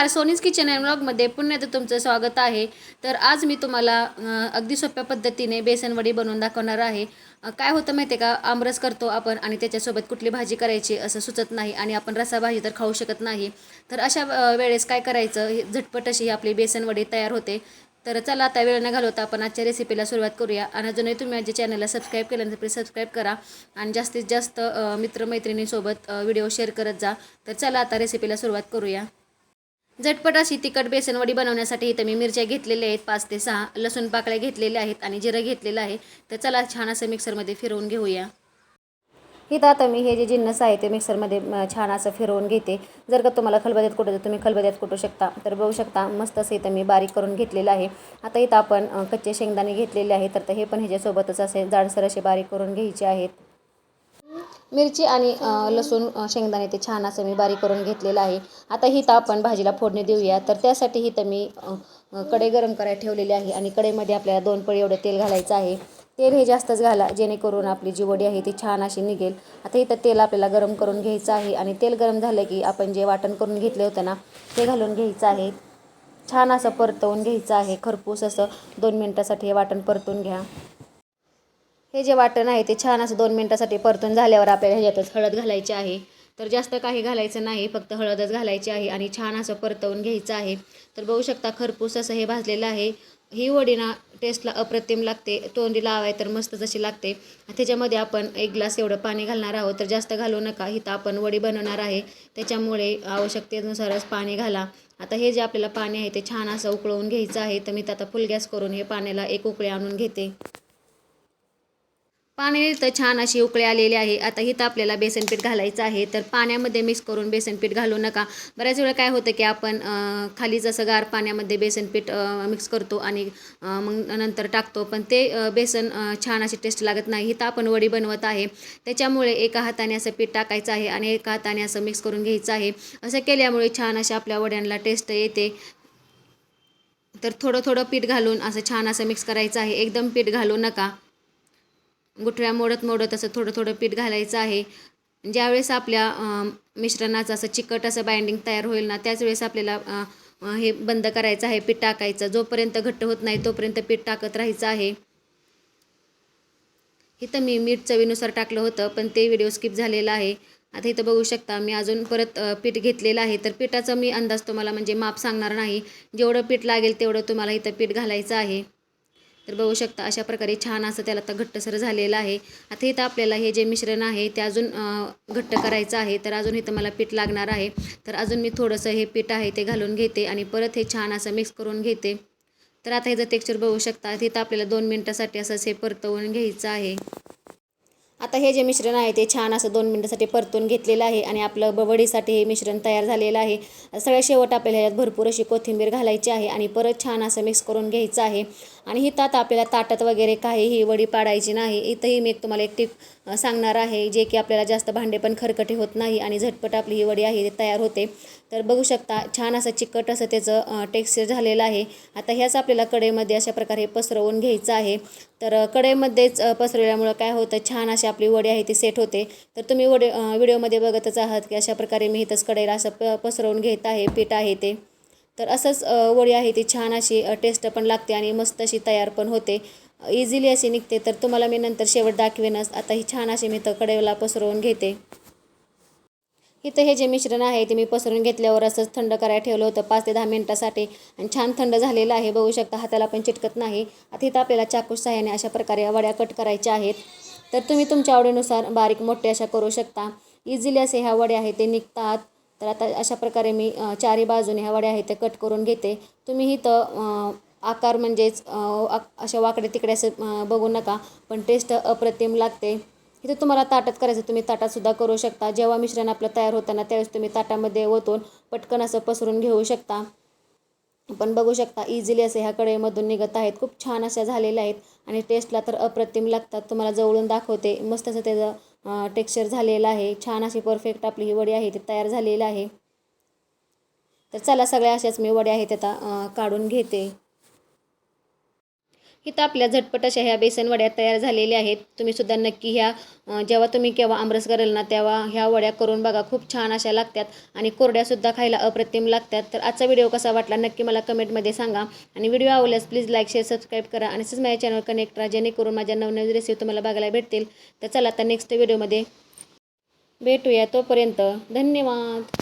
नमस्कार सोनीज kitchen and ब्लॉगमध्ये पुन्हा एकदा तुमचं स्वागत आहे. तर आज मी तुम्हाला अगदी सोप्या पद्धतीने बेसन वडी बनवून दाखवणार आहे. काय होतं माहिती आहे का? आमरस करतो आपण आणि त्याच्यासोबत कुठली भाजी करायची असं सुचत नाही आणि आपण रसाभाजी तर खाऊ शकत नाही. तर अशा वेळेस काय करायचं? झटपट अशी ही आपली बेसन वडी तयार होते. तर चला आता वेळ न घालवता आपण आजच्या रेसिपीला सुरुवात करूया. आणि अजूनही तुम्ही माझ्या चॅनलला सबस्क्राईब केल्यानंतर प्लीज सबस्क्राईब करा. आणि जास्तीत जास्त मित्रमैत्रिणीसोबत व्हिडिओ शेअर करत जा. तर चला आता रेसिपीला सुरुवात करूया. झटपट अशी तिखट बेसनवडी बनवण्यासाठी इथं मी मिरच्या घेतलेल्या आहेत पाच ते सहा. लसूण पाकळ्या घेतलेल्या आहेत आणि जिरं घेतलेलं आहे. तर चला छान असं मिक्सरमध्ये फिरवून घेऊया. इथं आता मी हे जे जिन्नस आहे ते मिक्सरमध्ये छान असं फिरवून घेते. जर का तुम्हाला खलबद्यात कुठं तर तुम्ही खलबद्यात कुटू शकता. तर बघू शकता मस्त असं इथं मी बारीक करून घेतलेलं आहे. आता इथं आपण कच्चे शेंगदाणे घेतलेले आहेत. तर हे पण ह्याच्यासोबतच असे जाडसर असे बारीक करून घ्यायचे आहेत. मिरची आणि लसूण शेंगदाणे ते छान असं मी बारीक करून घेतलेलं आहे. आता हिथं आपण भाजीला फोडणी देऊया. तर त्यासाठी हिथं मी कढई गरम करायला ठेवलेली आहे आणि कढईमध्ये आपल्याला दोन पळी एवढं तेल घालायचं आहे. तेल हे जास्तच घाला जेणेकरून आपली जी वडी आहे ती छान अशी निघेल. आता इथं तेल आपल्याला गरम करून घ्यायचं आहे आणि तेल गरम झालं की आपण जे वाटण करून घेतले होतं ना ते घालून घ्यायचं आहे. छान असं परतवून घ्यायचं आहे. खरपूस असं दोन मिनटासाठी हे वाटण परतून घ्या. हे जे वाटण आहे ते छान असं दोन मिनटासाठी परतून झाल्यावर आपल्याला ह्याच्यातच हळद घालायची आहे. तर जास्त काही घालायचं नाही फक्त हळदच घालायची आहे आणि छान असं परतवून घ्यायचं आहे. तर बघू शकता खरपूस असं हे भाजलेलं आहे. ही वडीना टेस्टला अप्रतिम लागते. तोंडी लावाय तर मस्त जशी लागते. त्याच्यामध्ये आपण एक ग्लास एवढं पाणी घालणार आहोत. तर जास्त घालू नका. इथं आपण वडी बनवणार आहे. त्याच्यामुळे आवश्यकतेनुसारच पाणी घाला. आता हे जे आपल्याला पाणी आहे ते छान असं उकळवून घ्यायचं आहे. तर मी तर आता फुल गॅस करून हे पाण्याला एक उकळी आणून घेते. पाणी तर छान अशी उकळी आलेली आहे. आता इथं आपल्याला बेसन पीठ घालायचं आहे. तर पाण्यामध्ये मिक्स करून बेसन पीठ घालू नका. बऱ्याच वेळा काय होतं की आपण खाली जसं गार पाण्यामध्ये बेसन पीठ मिक्स करतो आणि मग नंतर टाकतो. पण ते बेसन छान अशी टेस्ट लागत नाही. इथं आपण वडी बनवत आहे. त्याच्यामुळे एका हाताने असं पीठ टाकायचं आहे आणि एका हाताने असं मिक्स करून घ्यायचं आहे. असं केल्यामुळे छान अशा आपल्या वड्यांना टेस्ट येते. तर थोडं थोडं पीठ घालून असं छान असं मिक्स करायचं आहे. एकदम पीठ घालू नका. गुठळ्या मोडत मोडत असं थोडं थोडं पीठ घालायचं आहे. ज्यावेळेस आपल्या मिश्रणाचं असं चिकट असं बाइंडिंग तयार होईल ना त्याच वेळेस आपल्याला हे बंद करायचं आहे पीठ टाकायचं. जोपर्यंत घट्ट होत नाही तोपर्यंत पीठ टाकत राहायचं आहे. इथं मी मीठ चवीनुसार टाकलं होतं पण ते व्हिडिओ स्किप झालेला आहे. आता इथं बघू शकता मी अजून परत पीठ घेतलेलं आहे. तर पिठाचा मी अंदाज तुम्हाला म्हणजे माप सांगणार नाही. जेवढं पीठ लागेल तेवढं तुम्हाला इथं पीठ घालायचं आहे. तर बघू शकता अशा प्रकारे छान असं त्याला आता घट्टसर झालेलं आहे. आता इथं आपल्याला हे जे मिश्रण आहे ते अजून घट्ट करायचं आहे. तर अजून इथं मला पीठ लागणार आहे. तर अजून मी थोडंसं हे पीठ आहे ते घालून घेते आणि परत हे छान असं मिक्स करून घेते. तर आता ह्याचं टेक्स्चर बघू शकता. तिथं आपल्याला दोन मिनटासाठी असंच हे परतवून घ्यायचं आहे. आता हे जे मिश्रण आहे ते छान असं दोन मिनटासाठी परतून घेतलेलं आहे आणि आपलं ब- वडीसाठी हे मिश्रण तयार झालेलं आहे. सगळ्या शेवट आपल्याला ह्याच्यात भरपूर अशी कोथिंबीर घालायची आहे आणि परत छान असं मिक्स करून घ्यायचं आहे. आणि ही तात आपल्याला ताटात वगैरे काहीही वडी पाडायची नाही. इथंही मी एक तुम्हाला एक टिप सांगणार आहे जे की आपल्याला जास्त भांडे पण खरकटे होत नाही आणि झटपट आपली ही वडी आहे ते तयार होते. तर बघू शकता छान असं चिकट असं त्याचं टेक्स्चर झालेलं आहे. आता ह्याच आपल्याला कडेमध्ये अशा प्रकारे पसरवून घ्यायचं आहे. तर कढईमध्येच पसरवल्यामुळं काय होतं छान अशी आपली वडी आहे ती सेट होते. तर तुम्ही वडे व्हिडिओमध्ये बघतच आहात की अशा प्रकारे मी इथंच कढईला असं प पसरवून घेत आहे पीठ आहे ते. तर असंच वडी आहे ती छान अशी टेस्ट पण लागते आणि मस्त अशी तयार पण होते. इझिली अशी निघते. तर तुम्हाला मी नंतर शेवट दाखवेनच. आता ही छान अशी मी तर कढईला पसरवून घेते. इथं हे जे मिश्रण आहे ते मी पसरून घेतल्यावर असंच थंड करायला ठेवलं होतं पाच ते दहा मिनटासाठी. आणि छान थंड झालेलं आहे बघू शकता हाताला पण चिटकत नाही. आता इथं आपल्याला चाकू सहाय्याने अशा प्रकारे वड्या कट करायच्या आहेत. तर तुम्ही तुमच्या आवडीनुसार बारीक मोठे अशा करू शकता. इझिली असे ह्या वड्या आहेत ते निघतात. तर आता अशा प्रकारे मी चारी बाजूने ह्या वड्या आहेत ते कट करून घेते. तुम्ही इथं आकार म्हणजेच अशा वाकडे तिकडे असं बघू नका पण टेस्ट अप्रतिम लागते. इथं तुम्हाला ताटात करायचं तुम्ही ताटातसुद्धा करू शकता. जेव्हा मिश्रण आपलं तयार होताना त्यावेळेस तुम्ही ताटामध्ये ओतून पटकन असं पसरून घेऊ शकता. पण बघू शकता इझिली असे ह्या कढईमधून निघत आहेत. खूप छान अशा झालेल्या आहेत आणि टेस्टला तर अप्रतिम लागतात. तुम्हाला जवळून दाखवते. मस्त असं त्याचं टेक्स्चर झालेलं आहे. छान अशी परफेक्ट आपली ही वडी आहे ती तयार झालेली आहे. तर चला सगळ्या अशाच मी वड्या आहेत आता काढून घेते. इथं आपल्या झटपट अशा ह्या बेसन वड्या तयार झालेल्या आहेत. तुम्हीसुद्धा नक्की ह्या जेव्हा तुम्ही केव्हा आमरस कराल ना तेव्हा ह्या वड्या करून बघा. खूप छान अशा लागतात आणि कोरड्यासुद्धा खायला अप्रतिम लागतात. तर आजचा व्हिडिओ कसा वाटला नक्की मला कमेंटमध्ये सांगा. आणि व्हिडिओ आवडल्यास प्लीज लाईक शेअर सबस्क्राईब करा आणि तसंच माझ्या चॅनल कनेक्ट राहा जेणेकरून माझ्या नवनवीन रेसिपी तुम्हाला बघायला भेटतील. तर चला आता नेक्स्ट व्हिडिओमध्ये भेटूया. तोपर्यंत धन्यवाद.